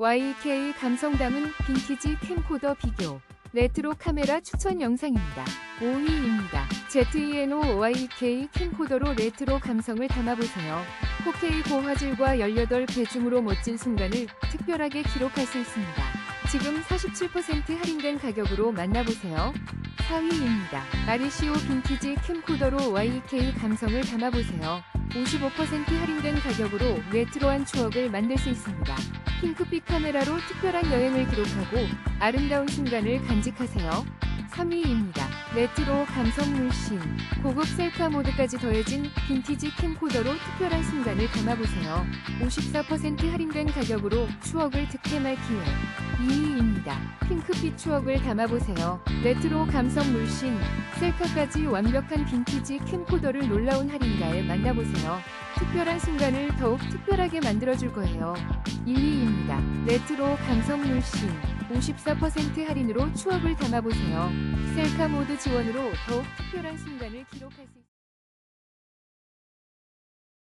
YK 감성 담은 빈티지 캠코더 비교. 레트로 카메라 추천 영상입니다. 5위입니다. ZENO YK 캠코더로 레트로 감성을 담아보세요. 4K 고화질과 18배 줌으로 멋진 순간을 특별하게 기록할 수 있습니다. 지금 47% 할인된 가격으로 만나보세요. 4위입니다. 아리시오 빈티지 캠코더로 YK 감성을 담아보세요. 55% 할인된 가격으로 레트로한 추억을 만들 수 있습니다. 핑크빛 카메라로 특별한 여행을 기록하고 아름다운 순간을 간직하세요. 3위입니다. 레트로 감성 물씬 고급 셀카 모드까지 더해진 빈티지 캠코더로 특별한 순간을 담아보세요. 54% 할인된 가격으로 추억을 득템할 기회. 2위입 니다. 핑크빛 추억을 담아보세요. 레트로 감성 물씬 셀카까지 완벽한 빈티지 캠코더를 놀라운 할인가에 만나보세요. 특별한 순간을 더욱 특별하게 만들어줄 거예요. 1위입니다. 레트로 감성 물씬 54% 할인으로 추억을 담아보세요. 셀카 모드 지원으로 더욱 특별한 순간을 기록할 수 있습니다.